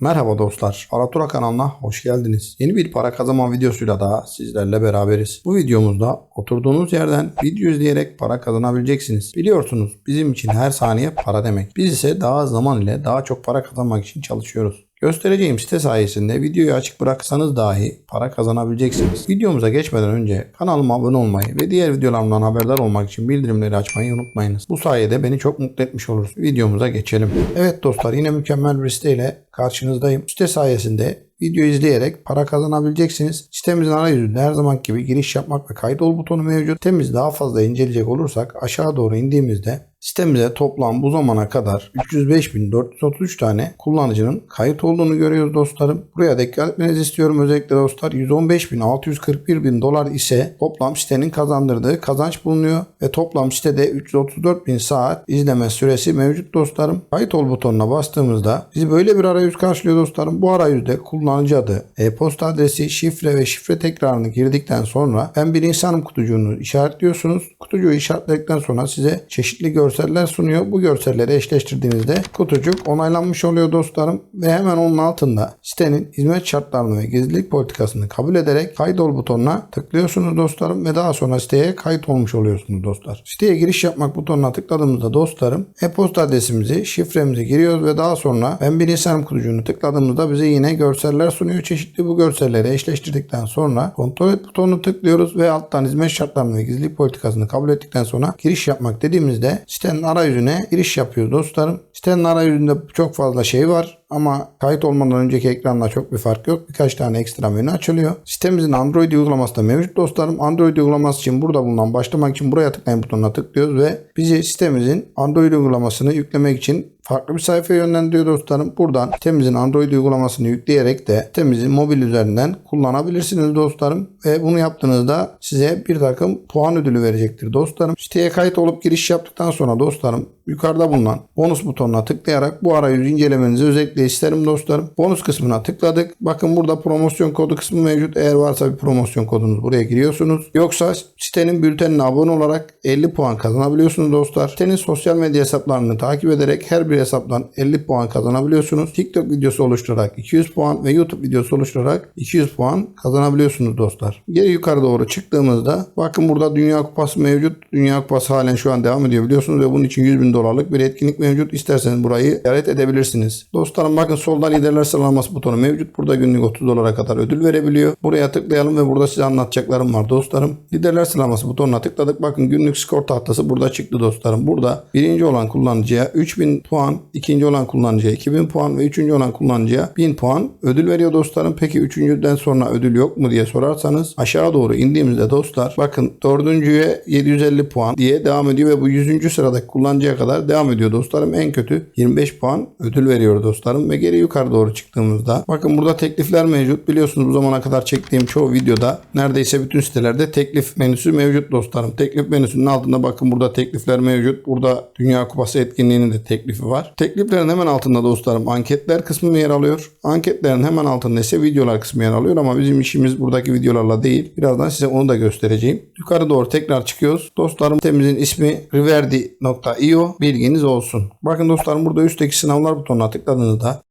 Merhaba dostlar, Aratura kanalına hoş geldiniz. Yeni bir para kazanma videosuyla daha sizlerle beraberiz. Bu videomuzda oturduğunuz yerden video izleyerek para kazanabileceksiniz. Biliyorsunuz bizim için her saniye para demek. Biz ise daha zaman ile daha çok para kazanmak için çalışıyoruz. Göstereceğim site sayesinde videoyu açık bıraksanız dahi para kazanabileceksiniz. Videomuza geçmeden önce kanalıma abone olmayı ve diğer videolarımdan haberdar olmak için bildirimleri açmayı unutmayınız. Bu sayede beni çok mutlu etmiş olursunuz. Videomuza geçelim. Evet dostlar yine mükemmel bir siteyle karşınızdayım. Site sayesinde video izleyerek para kazanabileceksiniz. Sitemizin arayüzünde her zaman gibi giriş yapmak ve kaydol butonu mevcut. Sitemizi daha fazla inceleyecek olursak aşağı doğru indiğimizde Sitemize toplam bu zamana kadar 305.433 tane kullanıcının kayıt olduğunu görüyoruz dostlarım. Buraya dikkat etmenizi istiyorum özellikle dostlar. 115.641 bin dolar ise toplam sitenin kazandırdığı kazanç bulunuyor ve toplam sitede 334.000 saat izleme süresi mevcut dostlarım. Kayıt ol butonuna bastığımızda bizi böyle bir arayüz karşılıyor dostlarım. Bu arayüzde kullanıcı adı, e-posta adresi, şifre ve şifre tekrarını girdikten sonra ben bir insanım kutucuğunu işaretliyorsunuz. Kutucuğu işaretledikten sonra size çeşitli görseller sunuyor. Bu görselleri eşleştirdiğinizde kutucuk onaylanmış oluyor dostlarım ve hemen onun altında sitenin hizmet şartlarını ve gizlilik politikasını kabul ederek kaydol butonuna tıklıyorsunuz dostlarım ve daha sonra siteye kayıt olmuş oluyorsunuz dostlar. Siteye giriş yapmak butonuna tıkladığımızda dostlarım e-posta adresimizi, şifremizi giriyoruz ve daha sonra ben bir insanım kutucuğunu tıkladığımızda bize yine görseller sunuyor. Çeşitli bu görselleri eşleştirdikten sonra kontrol et butonunu tıklıyoruz ve alttan hizmet şartlarını ve gizlilik politikasını kabul ettikten sonra giriş yapmak dediğimizde sitenin arayüzüne giriş yapıyoruz dostlarım. Sitenin arayüzünde çok fazla şey var ama kayıt olmadan önceki ekranla çok bir fark yok. Birkaç tane ekstra menü açılıyor. Sitemizin Android uygulaması da mevcut dostlarım. Android uygulaması için burada bulunan başlamak için buraya tıklayın butonuna tıklıyoruz ve bizi sitemizin Android uygulamasını yüklemek için farklı bir sayfaya yönlendiriyor dostlarım. Buradan sitemizin Android uygulamasını yükleyerek de sitemizin mobil üzerinden kullanabilirsiniz dostlarım. Ve bunu yaptığınızda size bir takım puan ödülü verecektir dostlarım. Siteye kayıt olup giriş yaptıktan sonra dostlarım yukarıda bulunan bonus butonuna tıklayarak bu arayüzü incelemenizi özellikle isterim dostlarım. Bonus kısmına tıkladık. Bakın burada promosyon kodu kısmı mevcut. Eğer varsa bir promosyon kodunuz buraya giriyorsunuz. Yoksa sitenin bültenine abone olarak 50 puan kazanabiliyorsunuz dostlar. Sitenin sosyal medya hesaplarını takip ederek her bir hesaptan 50 puan kazanabiliyorsunuz. TikTok videosu oluşturarak 200 puan ve YouTube videosu oluşturarak 200 puan kazanabiliyorsunuz dostlar. Geri yukarı doğru çıktığımızda bakın burada Dünya Kupası mevcut. Dünya Kupası halen şu an devam ediyor biliyorsunuz ve bunun için 100 bin dolarlık bir etkinlik mevcut. İsterseniz burayı ziyaret edebilirsiniz. Dostlarım bakın solda liderler sıralaması butonu mevcut. Burada günlük 30 dolara kadar ödül verebiliyor. Buraya tıklayalım ve burada size anlatacaklarım var dostlarım. Liderler sıralaması butonuna tıkladık. Bakın günlük skor tahtası burada çıktı dostlarım. Burada birinci olan kullanıcıya 3000 puan, ikinci olan kullanıcıya 2000 puan ve üçüncü olan kullanıcıya 1000 puan ödül veriyor dostlarım. Peki üçüncüden sonra ödül yok mu diye sorarsanız aşağı doğru indiğimizde dostlar bakın dördüncüye 750 puan diye devam ediyor ve bu 100. sıradaki kullanıcıya kadar devam ediyor dostlarım. En kötü 25 puan ödül veriyor dostlarım ve geri yukarı doğru çıktığımızda bakın burada teklifler mevcut. Biliyorsunuz bu zamana kadar çektiğim çoğu videoda neredeyse bütün sitelerde teklif menüsü mevcut dostlarım. Teklif menüsünün altında bakın burada teklifler mevcut. Burada Dünya Kupası etkinliğinin de teklifi var. Tekliflerin hemen altında dostlarım anketler kısmı yer alıyor. Anketlerin hemen altında ise videolar kısmı yer alıyor ama bizim işimiz buradaki videolarla değil. Birazdan size onu da göstereceğim. Yukarı doğru tekrar çıkıyoruz. Dostlarım sitemizin ismi riverdi.io bilginiz olsun. Bakın dostlarım burada üstteki sınavlar butonuna tıkladığınızda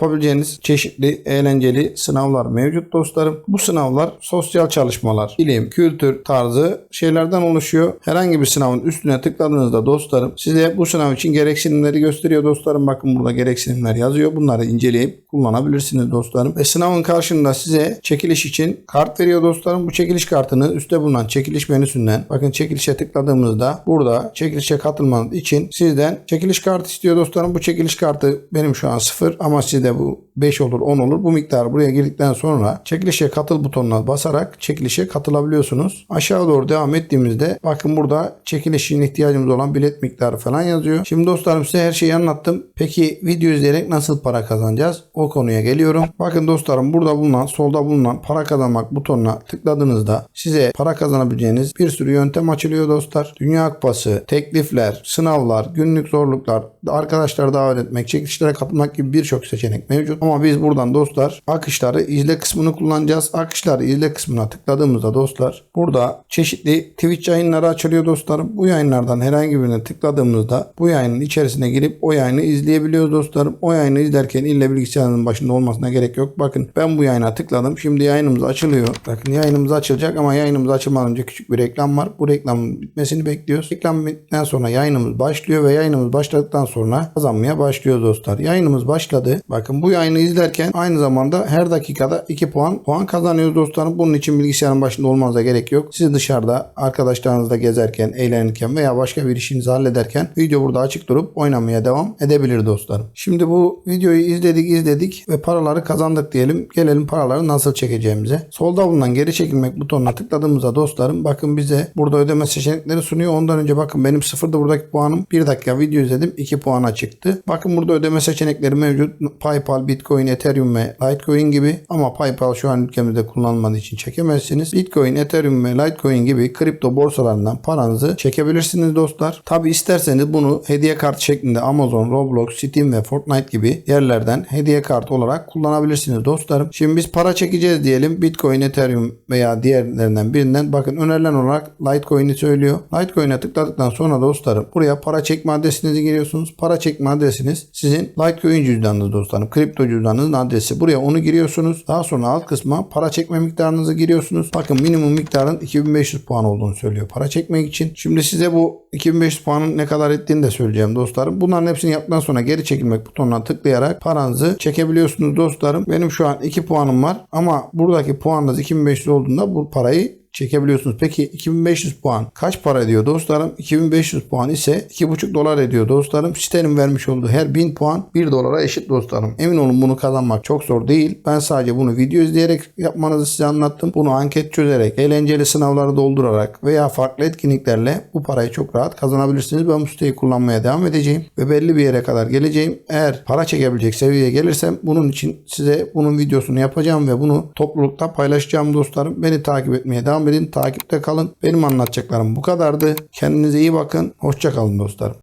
yapabileceğiniz çeşitli eğlenceli sınavlar mevcut dostlarım. Bu sınavlar sosyal çalışmalar, bilim, kültür tarzı şeylerden oluşuyor. Herhangi bir sınavın üstüne tıkladığınızda dostlarım size bu sınav için gereksinimleri gösteriyor dostlarım. Bakın burada gereksinimler yazıyor. Bunları inceleyip kullanabilirsiniz dostlarım. Ve sınavın karşında size çekiliş için kart veriyor dostlarım. Bu çekiliş kartını üstte bulunan çekiliş menüsünden bakın çekilişe tıkladığımızda burada çekilişe katılmanız için sizden çekiliş kartı istiyor dostlarım. Bu çekiliş kartı benim şu an sıfır ama sizde bu 5 olur 10 olur. Bu miktar buraya girdikten sonra çekilişe katıl butonuna basarak çekilişe katılabiliyorsunuz. Aşağı doğru devam ettiğimizde bakın burada çekiliş ihtiyacımız olan bilet miktarı falan yazıyor. Şimdi dostlarım size her şeyi anlattım. Peki video izleyerek nasıl para kazanacağız? O konuya geliyorum. Bakın dostlarım burada bulunan solda bulunan para kazanmak butonuna tıkladığınızda size para kazanabileceğiniz bir sürü yöntem açılıyor dostlar. Dünya Kupası, teklifler, sınavlar, günlük zorluklar, arkadaşlar davet etmek, çekilişlere katılmak gibi birçok seçenek mevcut. Ama biz buradan dostlar akışları izle kısmını kullanacağız. Akışları izle kısmına tıkladığımızda dostlar burada çeşitli Twitch yayınları açılıyor dostlarım. Bu yayınlardan herhangi birine tıkladığımızda bu yayının içerisine girip o yayını izleyebiliyoruz dostlarım. O yayını izlerken ille bilgisayarınızın başında olmasına gerek yok. Bakın ben bu yayına tıkladım. Şimdi yayınımız açılıyor. Bakın yayınımız açılacak ama yayınımız açılmadan önce küçük bir reklam var. Bu reklamın bitmesini bekliyoruz. Reklam bittikten sonra yayınımız başlıyor ve yayınımız başladıktan sonra kazanmaya başlıyor dostlar. Yayınımız başladı. Bakın bu yayını izlerken aynı zamanda her dakikada 2 puan puan kazanıyoruz dostlarım. Bunun için bilgisayarın başında olmanıza gerek yok. Siz dışarıda arkadaşlarınızla gezerken, eğlenirken veya başka bir işinizi hallederken video burada açık durup oynamaya devam edebilir dostlarım. Şimdi bu videoyu izledik izledik ve paraları kazandık diyelim. Gelelim paraları nasıl çekeceğimize. Solda bulunan geri çekilmek butonuna tıkladığımızda dostlarım bakın bize burada ödeme seçenekleri sunuyor. Ondan önce bakın benim sıfırda buradaki puanım 1 dakika video izledim 2 puana çıktı. Bakın burada ödeme seçenekleri mevcut. PayPal, Bitcoin, Ethereum ve Litecoin gibi ama PayPal şu an ülkemizde kullanılmadığı için çekemezsiniz. Bitcoin, Ethereum ve Litecoin gibi kripto borsalarından paranızı çekebilirsiniz dostlar. Tabi isterseniz bunu hediye kart şeklinde Amazon, Roblox, Steam ve Fortnite gibi yerlerden hediye kartı olarak kullanabilirsiniz dostlarım. Şimdi biz para çekeceğiz diyelim. Bitcoin, Ethereum veya diğerlerinden birinden bakın önerilen olarak Litecoin'i söylüyor. Litecoin'e tıkladıktan sonra dostlarım buraya para çekme adresinizi giriyorsunuz. Para çekme adresiniz sizin Litecoin cüzdanınız dostlarım. Kripto cüzdanınızın adresi. Buraya onu giriyorsunuz. Daha sonra alt kısma para çekme miktarınızı giriyorsunuz. Bakın minimum miktarın 2500 puan olduğunu söylüyor para çekmek için. Şimdi size bu 2500 puanın ne kadar ettiğini de söyleyeceğim dostlarım. Bunların hepsini yaptıktan sonra geri çekilmek butonuna tıklayarak paranızı çekebiliyorsunuz dostlarım. Benim şu an 2 puanım var ama buradaki puanınız 2500 olduğunda bu parayı çekebiliyorsunuz. Peki 2500 puan kaç para ediyor dostlarım? 2500 puan ise 2,5 dolar ediyor dostlarım. Sitenin vermiş olduğu her 1000 puan 1 dolara eşit dostlarım. Emin olun bunu kazanmak çok zor değil. Ben sadece bunu video izleyerek yapmanızı size anlattım. Bunu anket çözerek, eğlenceli sınavları doldurarak veya farklı etkinliklerle bu parayı çok rahat kazanabilirsiniz. Ben bu siteyi kullanmaya devam edeceğim ve belli bir yere kadar geleceğim. Eğer para çekebilecek seviyeye gelirsem bunun için size bunun videosunu yapacağım ve bunu toplulukta paylaşacağım dostlarım. Beni takip etmeye devam edin. Takipte kalın. Benim anlatacaklarım bu kadardı. Kendinize iyi bakın. Hoşça kalın dostlarım.